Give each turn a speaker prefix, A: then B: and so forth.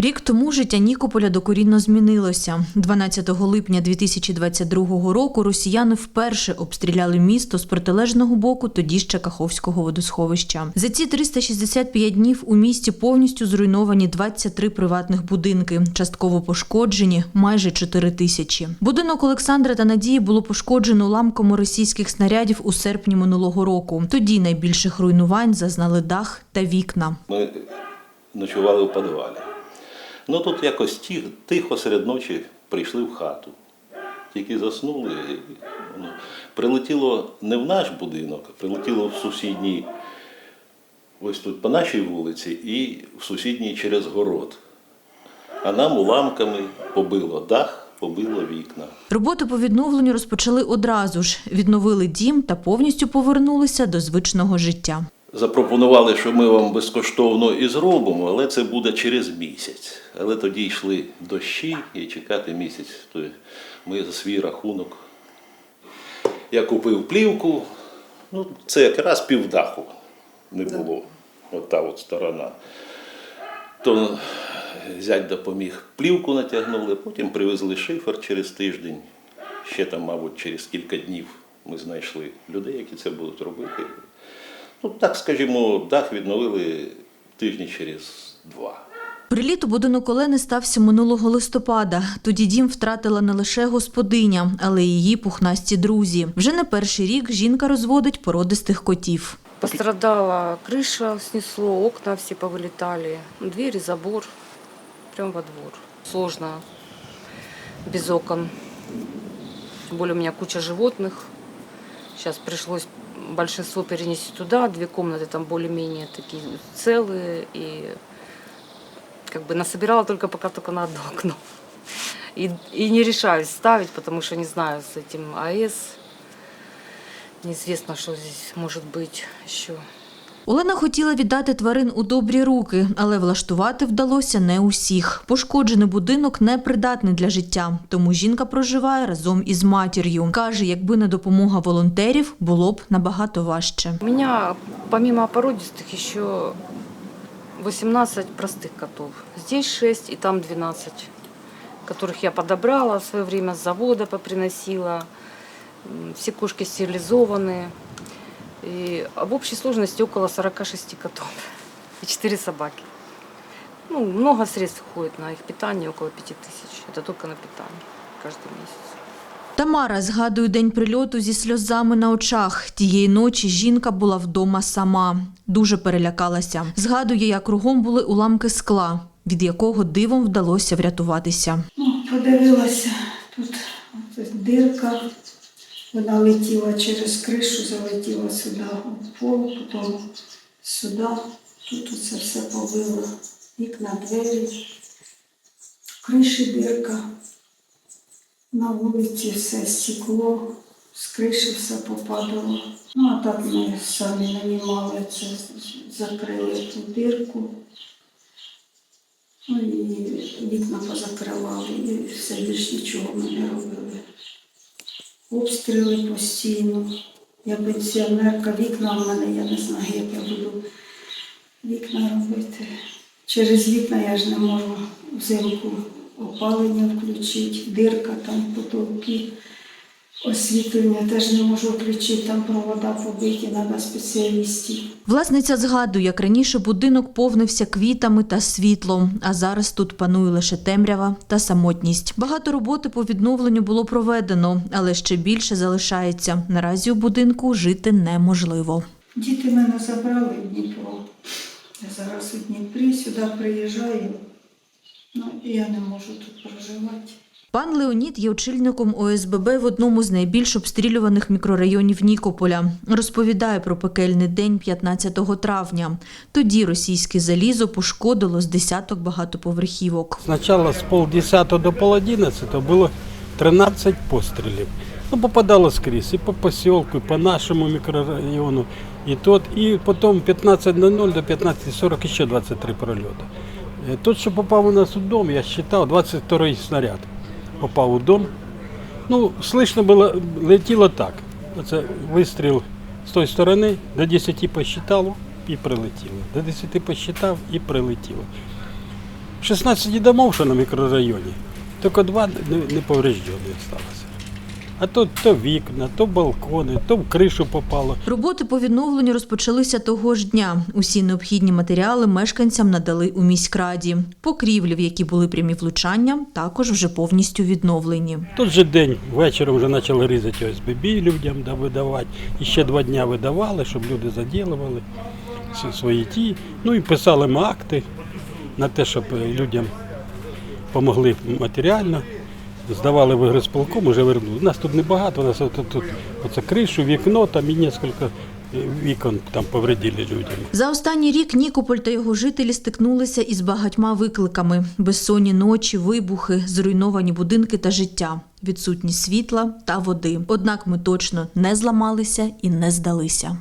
A: Рік тому життя Нікополя докорінно змінилося. 12 липня 2022 року росіяни вперше обстріляли місто з протилежного боку тоді ще Каховського водосховища. За ці 365 днів у місті повністю зруйновані 23 приватних будинки, частково пошкоджені майже 4 тисячі. Будинок Олександра та Надії було пошкоджено уламками російських снарядів у серпні минулого року. Тоді найбільших руйнувань зазнали дах та вікна.
B: Ми ночували в підвалі. Ну тут якось ті- тихо серед ночі прийшли в хату. Тільки заснули. ну, прилетіло не в наш будинок, а прилетіло в сусідній, ось тут по нашій вулиці і в сусідній через город. А нам уламками побило дах, побило вікна.
A: Роботи по відновленню розпочали одразу ж, відновили дім та повністю повернулися до звичного життя.
B: Запропонували, що ми вам безкоштовно і зробимо, але це буде через місяць. Але тоді йшли дощі і чекати місяць. То ми за свій рахунок. Я купив плівку, ну це якраз півдаху не було. От та от сторона. То зять допоміг, плівку натягнули, потім привезли шифер через тиждень. Ще там, мабуть, через кілька днів ми знайшли людей, які це будуть робити. Ну, так скажімо, дах відновили тижні через два.
A: Приліт у будинок Олени стався минулого листопада. Тоді дім втратила не лише господиня, але й її пухнасті друзі. Вже не перший рік жінка розводить породистих котів.
C: Пострадала крыша, снесло, окна все повылетали, двери, забор, прям во двор. Сложно, без окон. Тем более у меня куча животных. Сейчас пришлось большинство перенести туда, две комнаты там более-менее такие целые. И как бы насобирала только пока только на одно окно. И, и не решаюсь ставить, потому что не знаю с этим АЭС. Неизвестно, что здесь может быть еще.
A: Олена хотіла віддати тварин у добрі руки, але влаштувати вдалося не усіх. Пошкоджений будинок непридатний для життя, тому жінка проживає разом із матір'ю. Каже, якби не допомога волонтерів, було б набагато важче.
C: У меня помимо породистых еще 18 простых котов. Здесь 6 и там 12, которых я подобрала в свое время с завода поприносила. М, Все кошки стерилизованы. И об общей сложности около 46 котов и 4 собаки. Ну, много средств уходит на их питание, около 5 тысяч. Это только на питание каждый месяц.
A: Тамара згадує день прильоту зі сльозами на очах. Тієї ночі жінка була вдома сама. Дуже перелякалася. Згадує, як кругом були уламки скла, від якого дивом вдалося врятуватися.
D: Ну, подивилася, тут ось дирка, вона летіла через кришу, залетіла сюди в пол, потім сюди, тут оце все побило, вікна, двері, криші дирка, на вулиці все стекло, з криші все попадало. Ну, а так ми самі нанімали це, закрили ту дирку. Ну і вікна позакривали, і все більш нічого ми не робили. Обстріли постійно. Я пенсіонерка, вікна в мене, я не знаю, як я буду вікна робити. Через вікна я ж не можу взимку опалення включити, дирка там потолки. Освітлення теж не можу включити, там провода побиті, треба спеціалістів.
A: Власниця згадує, як раніше будинок повнився квітами та світлом, а зараз тут панує лише темрява та самотність. Багато роботи по відновленню було проведено, але ще більше залишається. Наразі у будинку жити неможливо.
D: Діти мене забрали в Дніпро. Я зараз у Дніпрі сюди приїжджаю. Ну, і я не можу тут проживати.
A: Пан Леонід є очільником ОСББ в одному з найбільш обстрілюваних мікрорайонів Нікополя. Розповідає про пекельний день 15 травня. Тоді російське залізо пошкодило з десяток багатоповерхівок.
E: Сначала с полдесятого до полодиннадцатого было 13 пострелів. Ну, попадало скрізь, і по поселку, і по нашому мікрорайону, і тот, і потім 15.00 до 15.40 ще 23 прольоти. Е, Тот, що попав у нас у дом, я считав, 22-й снаряд попав у дом. Ну, слышно було, летіло так. Оце вистріл з тої сторони, до 10 посчитало і прилетіло. До 10 посчитав і прилетіло. 16 домов, що на мікрорайоні, тільки два не, повреждені. А то, то вікна, то балкони, то в кришу попало.
A: Роботи по відновленню розпочалися того ж дня. Усі необхідні матеріали мешканцям надали у міськраді. Покрівлі, в які були прямі влучання, також вже повністю відновлені.
E: Тот же день вечором вже почали різати ОСББ людям да, видавати. І ще два дні видавали, щоб люди заділували свої ті. Ну і писали ми акти на те, щоб людям допомогли матеріально. Здавали в грисполком, вже вернули. Нас тут небагато, у нас тут, тут оце кришу, вікно, там і кілька вікон там повредили людям.
A: За останній рік Нікополь та його жителі стикнулися із багатьма викликами: безсонні ночі, вибухи, зруйновані будинки та життя, відсутність світла та води. Однак ми точно не зламалися і не здалися.